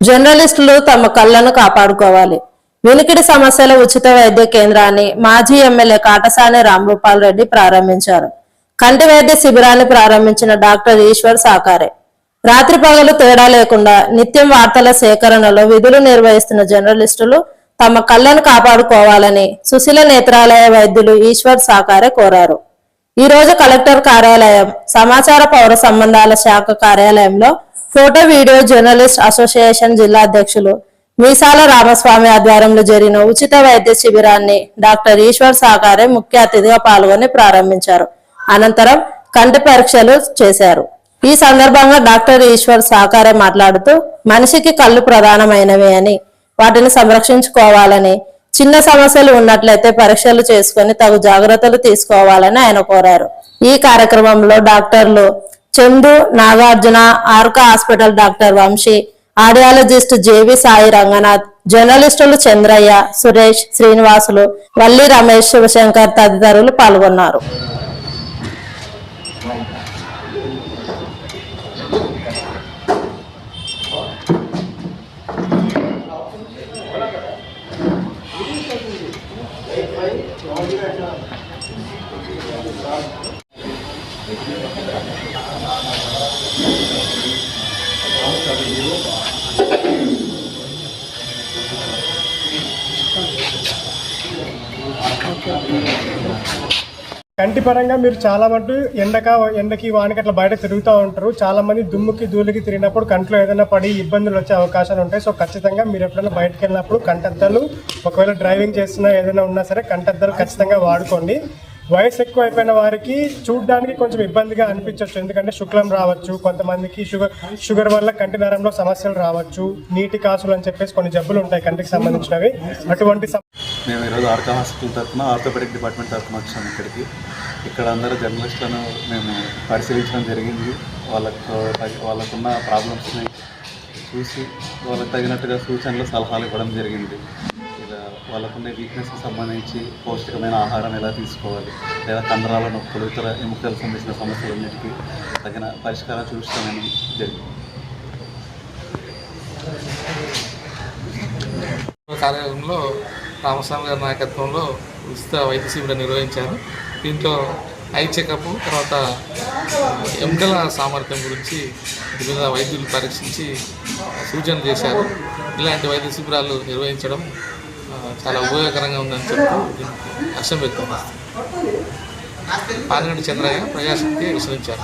జర్నలిస్టులు తమ కళ్ళను కాపాడుకోవాలి. వినికిడి సమస్యల ఉచిత వైద్య కేంద్రాన్ని మాజీ ఎమ్మెల్యే కాటసాని రాంభూపాల్ రెడ్డి ప్రారంభించారు. కంటి వైద్య శిబిరాన్ని ప్రారంభించిన డాక్టర్ ఈశ్వర్ సాకారే. రాత్రి పగలు తేడా లేకుండా నిత్యం వార్తల సేకరణలో విధులు నిర్వహిస్తున్న జర్నలిస్టులు తమ కళ్ళను కాపాడుకోవాలని సుశీల నేత్రాలయ వైద్యులు ఈశ్వర్ సాకారే కోరారు. ఈ రోజు కలెక్టర్ కార్యాలయం సమాచార పౌర సంబంధాల శాఖ కార్యాలయంలో ఫోటో వీడియో జర్నలిస్ట్ అసోసియేషన్ జిల్లా అధ్యక్షులు మీసాల రామస్వామి ఆధ్వర్యంలో జరిగిన ఉచిత వైద్య శిబిరాన్ని డాక్టర్ ఈశ్వర్ సాకారే ముఖ్య అతిథిగా పాల్గొని ప్రారంభించారు. అనంతరం కంటి పరీక్షలు చేశారు. ఈ సందర్భంగా డాక్టర్ ఈశ్వర్ సాకారే మాట్లాడుతూ మనిషికి కళ్ళు ప్రధానమైనవి అని వాటిని సంరక్షించుకోవాలని చిన్న సమస్యలు ఉన్నట్లయితే పరీక్షలు చేసుకొని తగు జాగ్రత్తలు తీసుకోవాలని ఆయన కోరారు. ఈ కార్యక్రమంలో డాక్టర్లు Chandu Nagarjuna Arka hospital doctor Vamsi audiologist J V Sai Ranganath జర్నలిస్టులు చంద్రయ్య సురేష్ శ్రీనివాసులు వల్లి రమేష్ శివశంకర్ తదితరులు పాల్గొన్నారు. కంటి పరంగా మీరు చాలా మటు ఎండక ఎండకి వానకి అట్లా బయట తిరుగుతూ ఉంటారు. చాలా మంది దుమ్ముకి ధూళికి తిరిగినప్పుడు కంట్లో ఏదైనా పడి ఇబ్బందులు వచ్చే అవకాశాలు ఉంటాయి. సో ఖచ్చితంగా మీరు ఎప్పుడైనా బయటకు వెళ్ళినప్పుడు కంటద్దాలు ఒకవేళ డ్రైవింగ్ చేస్తున్నా ఏదైనా ఉన్నా సరే కంటద్దాలు ఖచ్చితంగా వాడుకోండి. వయసు ఎక్కువ అయిపోయిన వారికి చూడడానికి కొంచెం ఇబ్బందిగా అనిపించవచ్చు ఎందుకంటే శుక్లం రావచ్చు కొంతమందికి షుగర్ షుగర్ వల్ల కంటి నరంలో సమస్యలు రావచ్చు నీటి కాసులు అని చెప్పేసి కొన్ని జబ్బులు ఉంటాయి కంటికి సంబంధించినవి. అటువంటి మేము ఈరోజు ఆర్కా హాస్పిటల్ తరఫున ఆర్థోపెడిక్ డిపార్ట్మెంట్ తరఫున వచ్చాము ఇక్కడికి. ఇక్కడ అందరూ జర్నలిస్టులను మేము పరిశీలించడం జరిగింది. వాళ్ళకు వాళ్ళకున్న ప్రాబ్లమ్స్ని చూసి వాళ్ళకి తగినట్టుగా సూచనలు సలహాలు ఇవ్వడం జరిగింది. వాళ్ళకున్న వీక్నెస్కి సంబంధించి పౌష్టికమైన ఆహారం ఎలా తీసుకోవాలి? లేదా కండరాల నొప్పులు ఇతర ఎముకలకు సంబంధించిన సమస్యలన్నిటికీ తగిన పరిష్కారం చూపిస్తామని జరిగింది. కార్యాలయంలో రామస్వామి గారి నాయకత్వంలో ఉచిత వైద్య శిబిరం నిర్వహించారు. దీంట్లో ఐ చెకప్ తర్వాత ఎముకల సామర్థ్యం గురించి వివిధ వైద్యులు పరీక్షించి సూచన చేశారు. ఇలాంటి వైద్య శిబిరాలు నిర్వహించడం చాలా ఉపయోగకరంగా ఉందని చెప్తూ హర్షం వ్యక్తం చేస్తారు చంద్రయ్య ప్రజాశక్తి విశ్రమించారు.